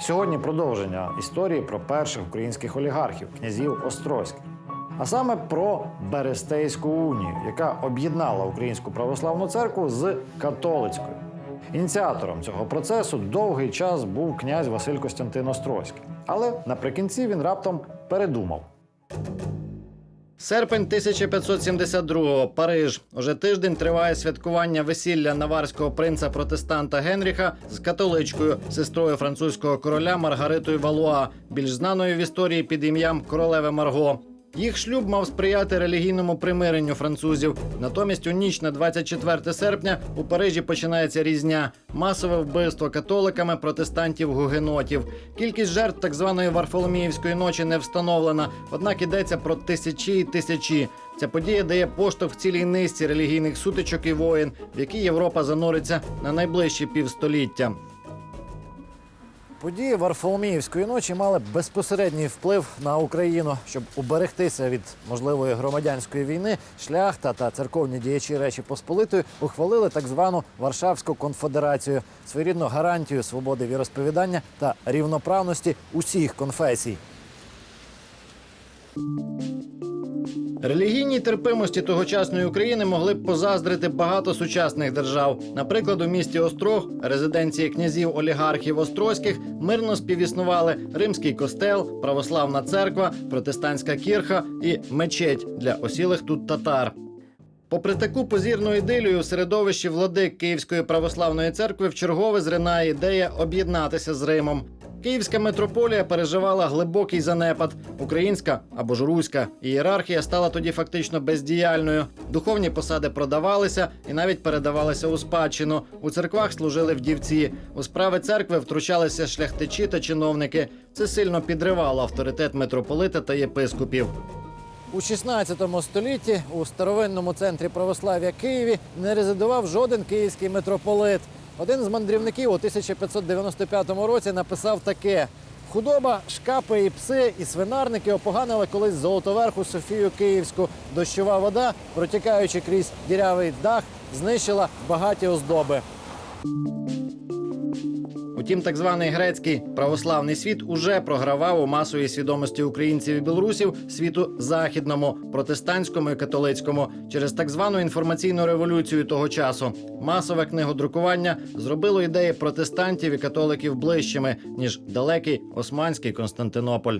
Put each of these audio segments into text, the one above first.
Сьогодні продовження історії про перших українських олігархів, князів Острозьких. А саме про Берестейську унію, яка об'єднала українську православну церкву з католицькою. Ініціатором цього процесу довгий час був князь Василь Костянтин Острозький. Але наприкінці він раптом передумав. Серпень 1572-го. Париж. Уже тиждень триває святкування весілля наварського принца протестанта Генріха з католичкою, сестрою французького короля Маргаритою Валуа, більш знаною в історії під ім'ям королеви Марго. Їх шлюб мав сприяти релігійному примиренню французів. Натомість у ніч на 24 серпня у Парижі починається різня масове вбивство католиками протестантів гугенотів. Кількість жертв так званої Варфоломіївської ночі не встановлена, однак йдеться про тисячі і тисячі. Ця подія дає поштовх цілій низці релігійних сутичок і воєн, в які Європа зануриться на найближчі півстоліття. Події Варфоломіївської ночі мали безпосередній вплив на Україну, щоб уберегтися від можливої громадянської війни. Шляхта та церковні діячі Речі Посполитої ухвалили так звану Варшавську конфедерацію, своєрідну гарантію свободи віросповідання та рівноправності усіх конфесій. Релігійній терпимості тогочасної України могли б позаздрити багато сучасних держав. Наприклад, у місті Острог, резиденції князів олігархів Острозьких, мирно співіснували римський костел, православна церква, протестантська кірха і мечеть для осілих тут татар. Попри таку позірну ідилію в середовищі владик Київської православної церкви вчергове зринає ідея об'єднатися з Римом. Київська митрополія переживала глибокий занепад. Українська або ж руська ієрархія стала тоді фактично бездіяльною. Духовні посади продавалися і навіть передавалися у спадщину. У церквах служили вдівці. У справи церкви втручалися шляхтичі та чиновники. Це сильно підривало авторитет митрополита та єпископів. У 16 столітті у старовинному центрі православ'я Києві не резидував жоден київський митрополит. Один з мандрівників у 1595 році написав таке: худоба, шкапи і пси, і свинарники опоганили колись золотоверху Софію Київську. Дощова вода, протікаючи крізь дірявий дах, знищила багаті оздоби. Утім, так званий грецький православний світ уже програвав у масовій свідомості українців і білорусів світу західному, протестантському і католицькому через так звану інформаційну революцію того часу. Масове книгодрукування зробило ідеї протестантів і католиків ближчими ніж далекий османський Константинополь.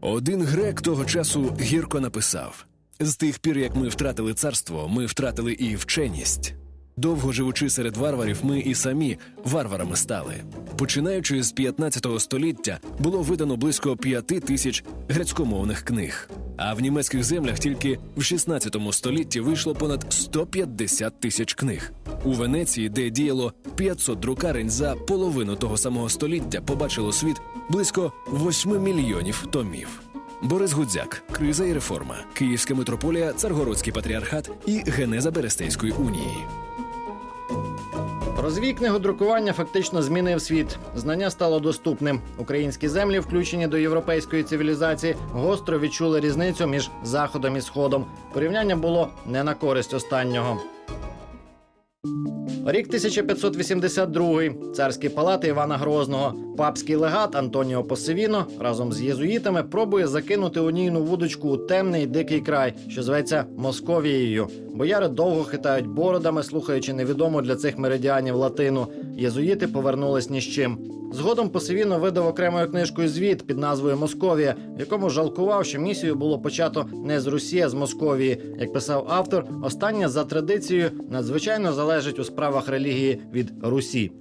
Один грек того часу гірко написав: з тих пір, як ми втратили царство, ми втратили і вченість. Довго живучи серед варварів, ми і самі варварами стали. Починаючи з 15 століття, було видано близько 5 тисяч грецькомовних книг. А в німецьких землях тільки в 16 столітті вийшло понад 150 тисяч книг. У Венеції, де діяло 500 друкарень за половину того самого століття, побачило світ близько 8 мільйонів томів. Борис Гудзяк, криза і реформа, Київська митрополія, Царгородський патріархат і генеза Берестейської унії. Розвій книгодрукування фактично змінив світ. Знання стало доступним. Українські землі, включені до європейської цивілізації, гостро відчули різницю між заходом і сходом. Порівняння було не на користь останнього. Рік 1582. Царські палати Івана Грозного. Папський легат Антоніо Посевіно разом з єзуїтами пробує закинути унійну вудочку у темний дикий край, що зветься Московією. Бояри довго хитають бородами, слухаючи невідому для цих меридіанів латину. Єзуїти повернулись ні з чим. Згодом Посевіно видав окремою книжкою звіт під назвою Московія, в якому жалкував, що місію було почато не з Русі, а з Московії. Як писав автор, остання за традицією надзвичайно залежить у справах релігії від Русі.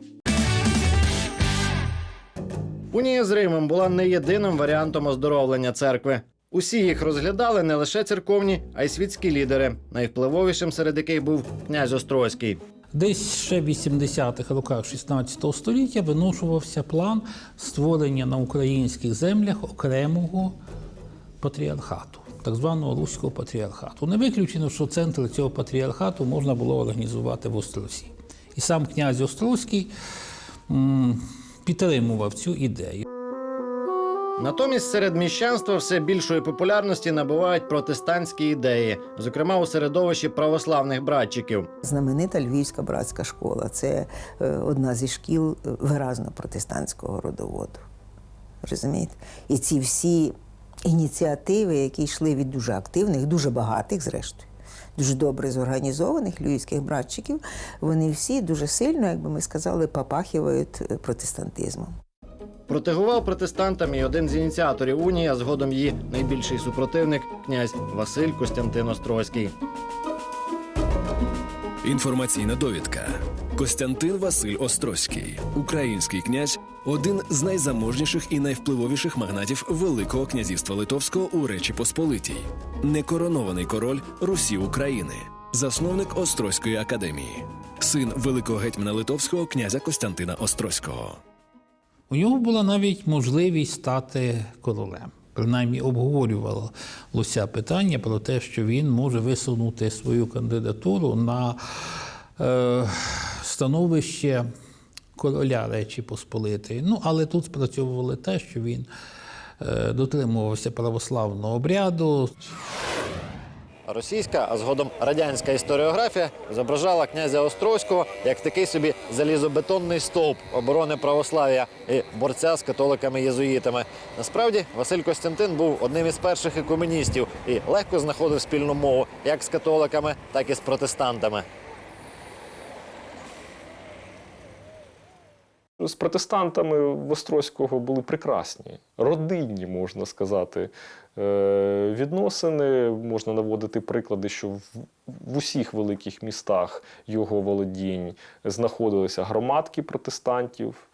Унія з Римом була не єдиним варіантом оздоровлення церкви. Усі їх розглядали не лише церковні, а й світські лідери, найвпливовішим серед яких був князь Острозький. Десь ще в 80-х роках 16 століття виношувався план створення на українських землях окремого патріархату, так званого руського патріархату. Не виключено, що центр цього патріархату можна було організувати в Острозі. І сам князь Острозький підтримував цю ідею. Натомість серед міщанства все більшої популярності набувають протестантські ідеї, зокрема у середовищі православних братчиків. Знаменита Львівська братська школа це е, одна зі шкіл е, виразно протестантського родоводу. Розумієте? І ці всі ініціативи, які йшли від дуже активних, дуже багатих, зрештою, дуже добре зорганізованих львівських братчиків, вони всі дуже сильно, як би ми сказали, попахивають е, протестантизмом. Протигував протестантам і один з ініціаторів унії, а згодом її найбільший супротивник князь Василь Костянтин Острозький. Інформаційна довідка. Костянтин Василь Острозький, український князь, один з найзаможніших і найвпливовіших магнатів Великого князівства Литовського у Речі Посполитій, некоронований король Русі України, засновник Острозької академії, син великого гетьмана Литовського князя Костянтина Острозького. У нього була навіть можливість стати королем. Принаймні обговорювалося питання про те, що він може висунути свою кандидатуру на е, становище короля Речі Посполитої. Ну, але тут спрацьовувало те, що він е, дотримувався православного обряду, Російська, а згодом радянська історіографія зображала князя Острозького як такий собі залізобетонний стовп оборони православ'я і борця з католиками-єзуїтами. Насправді Василь Костянтин був одним із перших екуменістів і легко знаходив спільну мову як з католиками, так і з протестантами. З протестантами в Острозького були прекрасні, родинні, можна сказати, е, відносини. Можна наводити приклади, що в, усіх великих містах його володінь знаходилися громадки протестантів,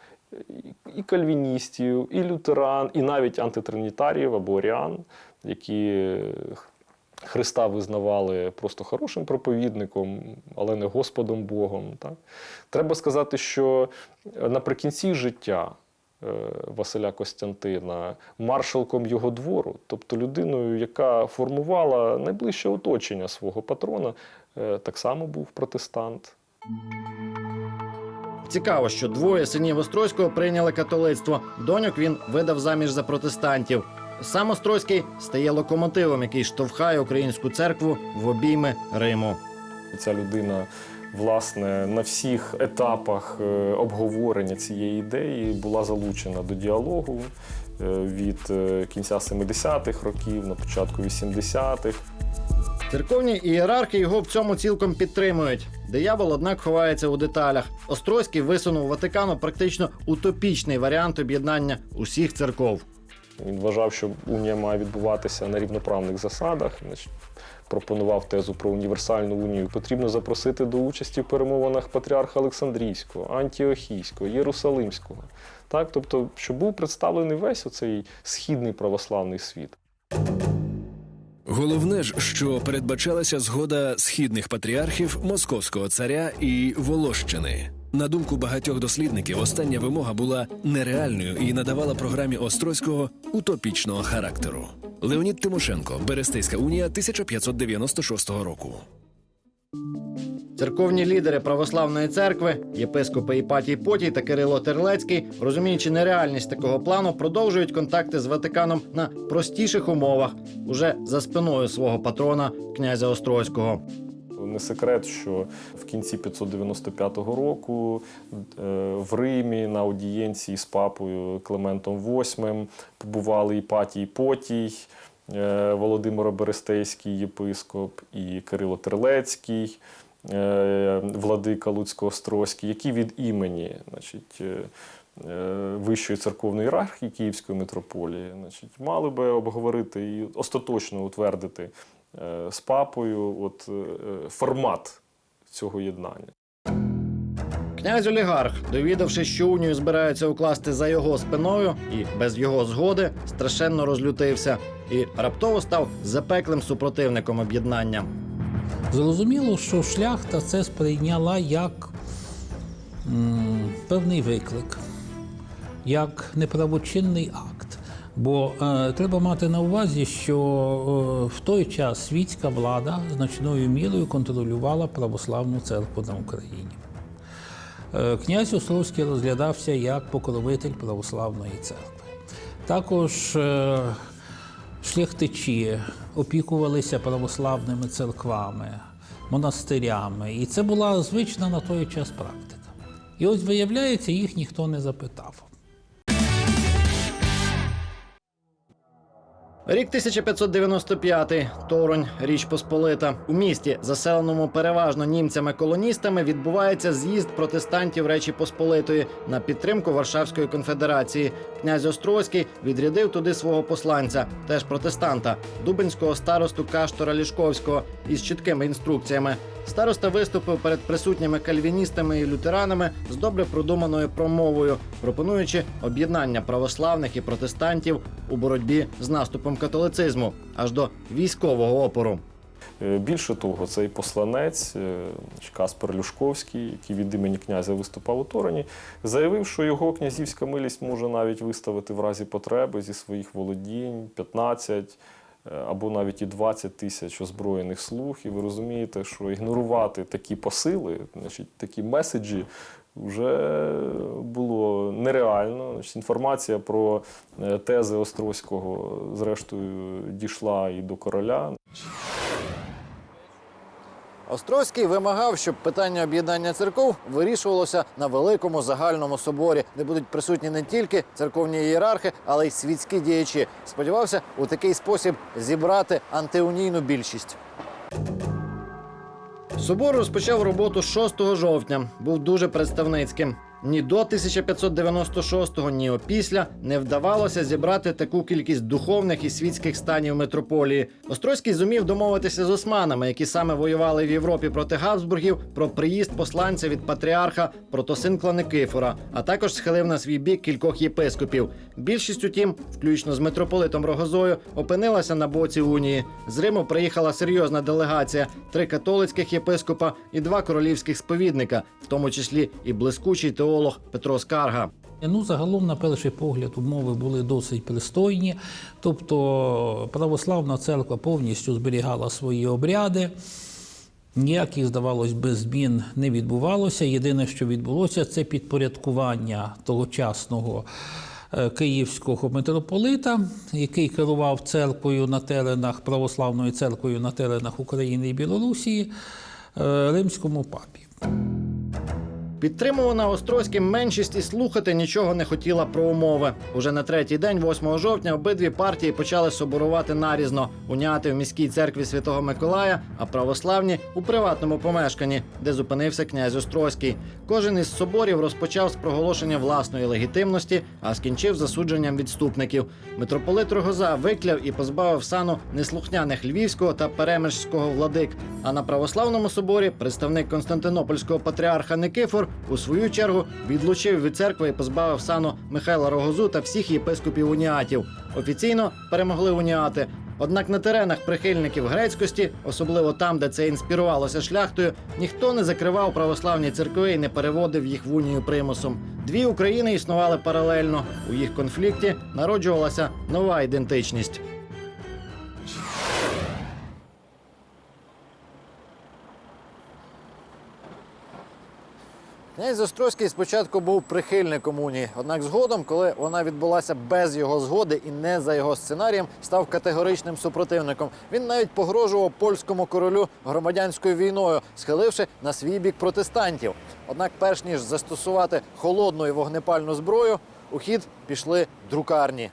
і- кальвіністів, і лютеран, і навіть антитринітаріїв або оріан, які Христа визнавали просто хорошим проповідником, але не Господом Богом. Так? Треба сказати, що наприкінці життя е, Василя Костянтина маршалком його двору, тобто людиною, яка формувала найближче оточення свого патрона, е, так само був протестант. Цікаво, що двоє синів Острозького прийняли католицтво. Доньок він видав заміж за протестантів. Сам Острозький стає локомотивом, який штовхає українську церкву в обійми Риму. Ця людина, власне, на всіх етапах е, обговорення цієї ідеї була залучена до діалогу е, від е, кінця 70-х років, на початку 80-х. Церковні ієрархи його в цьому цілком підтримують. Диявол, однак, ховається у деталях. Острозький висунув Ватикану практично утопічний варіант об'єднання усіх церков. Він вважав, що унія має відбуватися на рівноправних засадах. Пропонував тезу про універсальну унію. Потрібно запросити до участі в перемовинах патріарха Олександрійського, Антіохійського, Єрусалимського. Так, тобто, щоб був представлений весь оцей східний православний світ. Головне ж, що передбачалася згода східних патріархів Московського царя і Волощини. На думку багатьох дослідників, остання вимога була нереальною і надавала програмі Острозького утопічного характеру. Леонід Тимошенко, Берестейська унія 1596 року. Церковні лідери православної церкви, єпископи Іпатій Потій та Кирило Терлецький, розуміючи нереальність такого плану, продовжують контакти з Ватиканом на простіших умовах, уже за спиною свого патрона князя Острозького. Не секрет, що в кінці 595 року е, в Римі на аудієнції з папою Клементом VIII побували Іпатій Потій, е, Володимиро Берестейський єпископ і Кирило Терлецький, е, владика Луцько-Острозький, які від імені значить, Вищої церковної ієрархії Київської митрополії значить, мали би обговорити і остаточно утвердити з папою от, е, формат цього єднання. Князь олігарх, довідавшись, що унію збираються укласти за його спиною і без його згоди, страшенно розлютився і раптово став запеклим супротивником об'єднання. Зрозуміло, що шляхта це сприйняла як м, певний виклик, як неправочинний акт. Бо е, треба мати на увазі, що е, в той час світська влада значною мірою контролювала православну церкву на Україні. Е, Князь Острозький розглядався як покровитель православної церкви. Також е, шляхтичі опікувалися православними церквами, монастирями. І це була звична на той час практика. І ось виявляється, їх ніхто не запитав. Рік 1595. Торонь, Річ Посполита. У місті, заселеному переважно німцями-колоністами, відбувається з'їзд протестантів Речі Посполитої на підтримку Варшавської конфедерації. Князь Острозький відрядив туди свого посланця, теж протестанта, дубинського старосту Каштора Лішковського, із чіткими інструкціями. Староста виступив перед присутніми кальвіністами і лютеранами з добре продуманою промовою, пропонуючи об'єднання православних і протестантів у боротьбі з наступом католицизму аж до військового опору. Е, Більше того, цей посланець е, Каспер Люшковський, який від імені князя виступав у Тороні, заявив, що його князівська милість може навіть виставити в разі потреби зі своїх володінь 15 е, або навіть і 20 тисяч озброєних слуг. І ви розумієте, що ігнорувати такі посили, значить, такі меседжі. Вже було нереально. Значить, інформація про е, тези Острозького, зрештою, дійшла і до короля. Острозький вимагав, щоб питання об'єднання церков вирішувалося на великому загальному соборі, де будуть присутні не тільки церковні ієрархи, але й світські діячі. Сподівався у такий спосіб зібрати антиунійну більшість. Собор розпочав роботу 6 жовтня. Був дуже представницьким. Ні до 1596-го, ні опісля не вдавалося зібрати таку кількість духовних і світських станів митрополії. Острозький зумів домовитися з османами, які саме воювали в Європі проти Габсбургів, про приїзд посланця від патріарха Протосинкла Никифора, а також схилив на свій бік кількох єпископів. Більшість, утім, включно з митрополитом Рогозою, опинилася на боці унії. З Риму приїхала серйозна делегація: три католицьких єпископа і два королівських сповідника, в тому числі і блискучий теолог Петро Скарга. Ну, загалом, на перший погляд, умови були досить пристойні. Тобто православна церква повністю зберігала свої обряди. Ніяких, здавалось би, змін не відбувалося. Єдине, що відбулося, це підпорядкування тогочасного київського митрополита, який керував церквою на теренах, православною церквою на теренах України і Білорусі, е, римському папі. Підтримувана Острозьким меншість і слухати нічого не хотіла про умови. Уже на третій день, 8 жовтня, обидві партії почали соборувати нарізно, уняти в міській церкві Святого Миколая, а православні у приватному помешканні, де зупинився князь Острозький. Кожен із соборів розпочав з проголошення власної легітимності, а скінчив засудженням відступників. Митрополит Рогоза викляв і позбавив сану неслухняних львівського та перемежського владик. А на православному соборі представник Константинопольського патріарха Никифор у свою чергу відлучив від церкви і позбавив сану Михайла Рогозу та всіх єпископів уніатів. Офіційно перемогли уніати. Однак на теренах прихильників грецькості, особливо там, де це інспірувалося шляхтою, ніхто не закривав православні церкви і не переводив їх в унію примусом. Дві України існували паралельно. У їх конфлікті народжувалася нова ідентичність. Князь Острозький спочатку був прихильником унії, однак згодом, коли вона відбулася без його згоди і не за його сценарієм, став категоричним супротивником. Він навіть погрожував польському королю громадянською війною, схиливши на свій бік протестантів. Однак, перш ніж застосувати холодну і вогнепальну зброю, у хід пішли друкарні.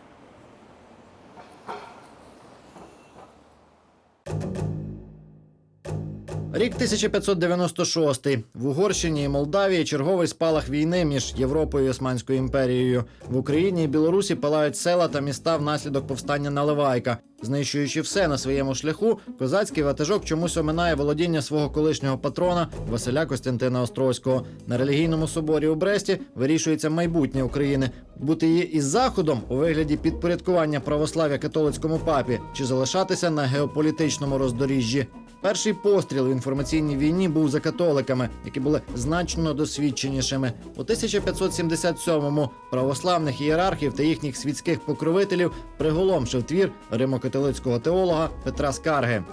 Рік 1596. В Угорщині і Молдавії черговий спалах війни між Європою і Османською імперією. В Україні і Білорусі палають села та міста внаслідок повстання Наливайка. Знищуючи все на своєму шляху, козацький ватажок чомусь оминає володіння свого колишнього патрона Василя Костянтина Острозького. На релігійному соборі у Бресті вирішується майбутнє України. Бути її із заходом у вигляді підпорядкування православ'я католицькому папі чи залишатися на геополітичному роздоріжжі. Перший постріл в інформаційній війні був за католиками, які були значно досвідченішими. У 1577-му православних ієрархів та їхніх світських покровителів приголомшив твір римокатолицького теолога Петра Скарги.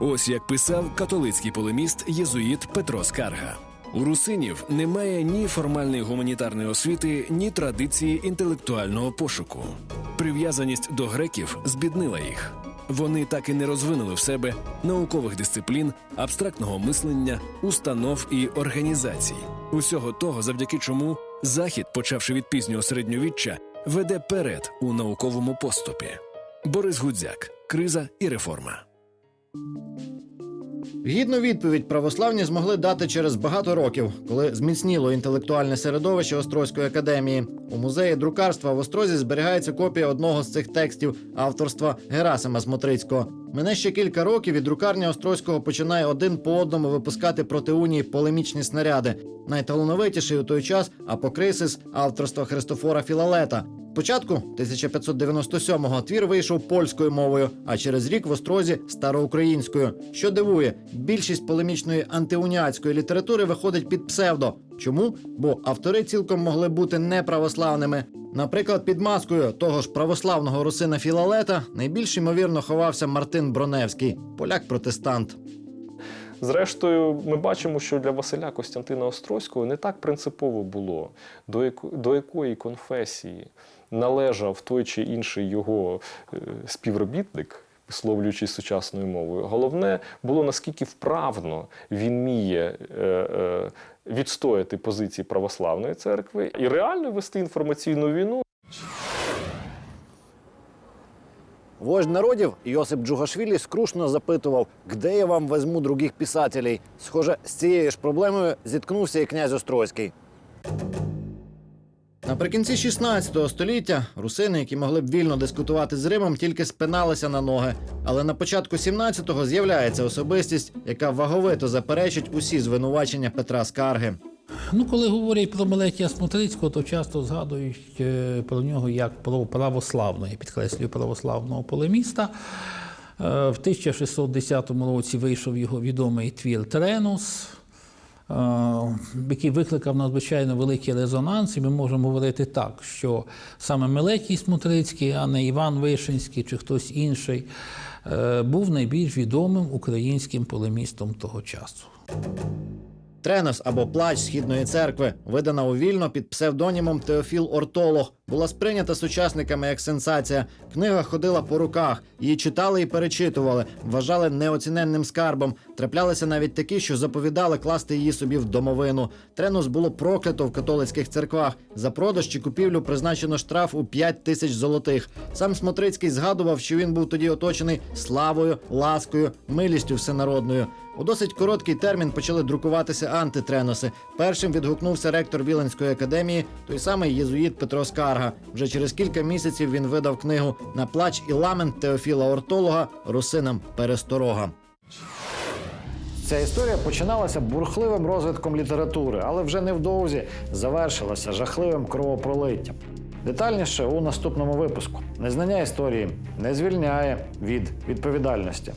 Ось як писав католицький полеміст єзуїт Петро Скарга. У русинів немає ні формальної гуманітарної освіти, ні традиції інтелектуального пошуку. Прив'язаність до греків збіднила їх. Вони так і не розвинули в себе наукових дисциплін, абстрактного мислення, установ і організацій. Усього того, завдяки чому Захід, почавши від пізнього середньовіччя, веде перед у науковому поступі. Борис Гудзяк, криза і реформа. Гідну відповідь православні змогли дати через багато років, коли зміцніло інтелектуальне середовище Острозької академії. У музеї друкарства в Острозі зберігається копія одного з цих текстів авторства Герасима Смотрицького. Мене ще кілька років і друкарня Острозького починає один по одному випускати проти унії полемічні снаряди. Найталановитіший у той час апокрисис авторства Христофора Філалета. Спочатку 1597-го твір вийшов польською мовою, а через рік в Острозі староукраїнською. Що дивує, більшість полемічної антиуніатської літератури виходить під псевдо. Чому? Бо автори цілком могли бути неправославними. Наприклад, під маскою того ж православного русина Філалета найбільш ймовірно ховався Мартин Броневський, поляк-протестант. Зрештою, ми бачимо, що для Василя Костянтина Острозького не так принципово було, до, яко- до якої конфесії належав той чи інший його е, співробітник, висловлюючись сучасною мовою. Головне було наскільки вправно він вміє е, е, відстояти позиції православної церкви і реально вести інформаційну війну. Вождь народів Йосип Джугашвілі скрушно запитував, де я вам візьму других писателей. Схоже, з цією ж проблемою зіткнувся і князь Острозький. Наприкінці 16 століття русини, які могли б вільно дискутувати з Римом, тільки спиналися на ноги. Але на початку 17-го з'являється особистість, яка ваговито заперечить усі звинувачення Петра Скарги. Ну, коли говорять про Мелетія Смотрицького, то часто згадують е, про нього як про православного, я підкреслюю православного полеміста. Е, В 1610 році вийшов його відомий твір Тренус, який викликав надзвичайно великий резонанс, і ми можемо говорити так, що саме Мелетій Смотрицький, а не Іван Вишинський чи хтось інший, е, був найбільш відомим українським полемістом того часу. Тренос або плач східної церкви, видана у вільно під псевдонімом Теофіл Ортолог, була сприйнята сучасниками як сенсація. Книга ходила по руках, її читали і перечитували, вважали неоціненним скарбом. Траплялися навіть такі, що заповідали класти її собі в домовину. Тренос було проклято в католицьких церквах. За продаж чи купівлю призначено штраф у 5 тисяч золотих. Сам Смотрицький згадував, що він був тоді оточений славою, ласкою, милістю всенародною. У досить короткий термін почали друкуватися антитреноси. Першим відгукнувся ректор Віленської академії, той самий єзуїт Петро Скарга. Вже через кілька місяців він видав книгу на плач і ламент Теофіла Ортолога русинам пересторога. Ця історія починалася бурхливим розвитком літератури, але вже невдовзі завершилася жахливим кровопролиттям. Детальніше у наступному випуску. Незнання історії не звільняє від відповідальності.